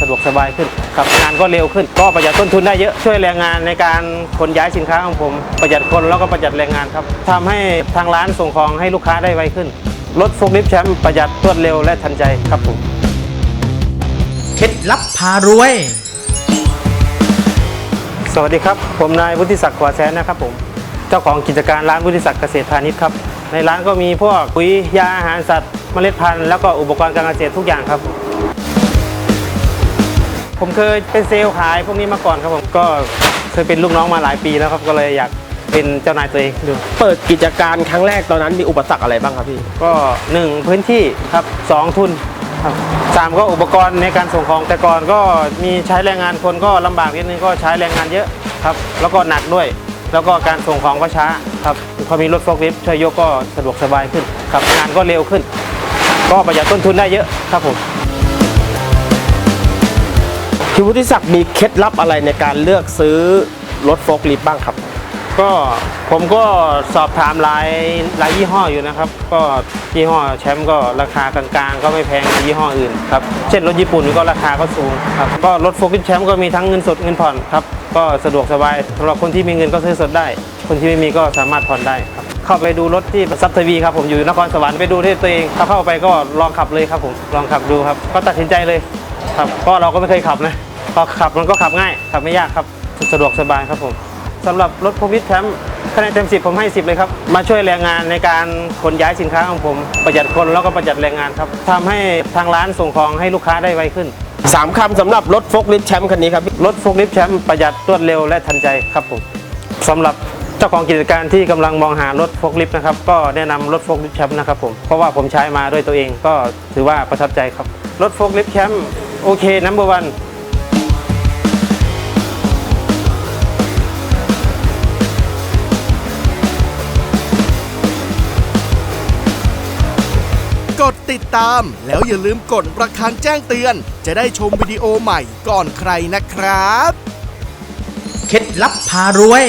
สะดวกสบายขึ้นครับงานก็เร็วขึ้น ก็ประหยัดต้นทุนได้เยอะช่วยแรงงานในการขนย้ายสินค้าของผม ประหยัดคนแล้วก็ประหยัดแรงงานครับทำให้ทางร้านส่งของให้ลูกค้าได้ไวขึ้นรถโฟล์คลิฟต์แชมป์ประหยัดรวดเร็วและทันใจครับผมเคล็ดลับพารวย สวัสดีครับ ผมนายวุฒิศักดิ์ขวาแสนนะครับผมเจ้าของกิจการร้านวุฒิศักดิ์เกษตรพาณิชย์ครับ ในร้านก็มีพวกปุ๋ยยาอาหารสัตว์เมล็ดพันธุ์แล้วก็อุปกรณ์การเกษตรทุกอย่างครับ ผมเคยเป็นเซลล์ขายพวกนี้มาก่อนครับผมก็เคยเป็นลูกน้องมาหลายปีแล้วครับก็เลยอยากเป็นเจ้านายตัวเองดูเปิดกิจการครั้งแรกตอนนั้นมีอุปสรรคอะไรบ้างครับพี่ ก็หนึ่งพื้นที่ครับสองทุนครับสามก็อุปกรณ์ในการส่งของแต่ก่อนก็มีใช้แรงงานคนก็ลำบากนิดนึงก็ใช้แรงงานเยอะครับ แล้วก็หนักด้วย แล้วก็การส่งของก็ช้าครับพอมีรถโฟล์คลิฟต์ช่วยยกก็สะดวกสบายขึ้นครับงานก็เร็วขึ้น ก็ประหยัดต้นทุนได้เยอะครับผม พี่วุฒิศักดิ์มีเคล็ดลับอะไรในการเลือกซื้อรถโฟล์คลิฟบ้างครับ ก็ผมก็สอบถามหลายหลายยี่ห้ออยู่นะครับ ก็ยี่ห้อแชมป์ก็ราคากลางๆ ก็ไม่แพงกว่ายี่ห้ออื่นครับเช่นรถญี่ปุ่นก็ราคาก็สูงครับก็รถโฟล์คลิฟแชมป์ก็มีทั้งเงินสดเงินผ่อนครับก็สะดวกสบายสำหรับคนที่มีเงินก็ซื้อสดได้ คนที่ไม่มีก็สามารถผ่อนได้ครับเข้าไปดูรถที่ซับทวีครับผมอยู่นครสวรรค์ไปดูที่ตัวเองถ้าเข้าไปก็ลองขับเลยครับผมลองขับดูครับ ก็ตัดสินใจเลยครับก็เราก็ไม่เคยขับนะ พอขับมันก็ขับง่าย ขับไม่ยากครับ สะดวกสบายครับผมสำหรับรถโควิดแชมป์คะแนนเต็ม10 ผมให้ 10 เลยครับ มาช่วยแรงงานในการขนย้ายสินค้าของผม ประหยัดคนแล้วก็ประหยัดแรงงานครับทำให้ทางร้านส่งของให้ลูกค้าได้ไวขึ้นสามคำสำหรับรถโฟล์คลิฟต์แชมป์คันนี้ครับพี่รถโฟล์คลิฟต์แชมป์ประหยัดรวดเร็วและทันใจครับผมสำหรับเจ้าของกิจการที่กำลังมองหารถโฟล์คลิฟต์นะครับ ก็แนะนำรถโฟล์คลิฟต์แชมป์นะครับผมเพราะว่าผมใช้มาด้วยตัวเองก็ถือว่าประทับใจครับรถโฟล์คลิฟต์แชมป์โอเคนัมเบอร์วัน กดติดตาม แล้วอย่าลืมกดระฆังแจ้งเตือน จะได้ชมวิดีโอใหม่ก่อนใครนะครับ เคล็ดลับพารวย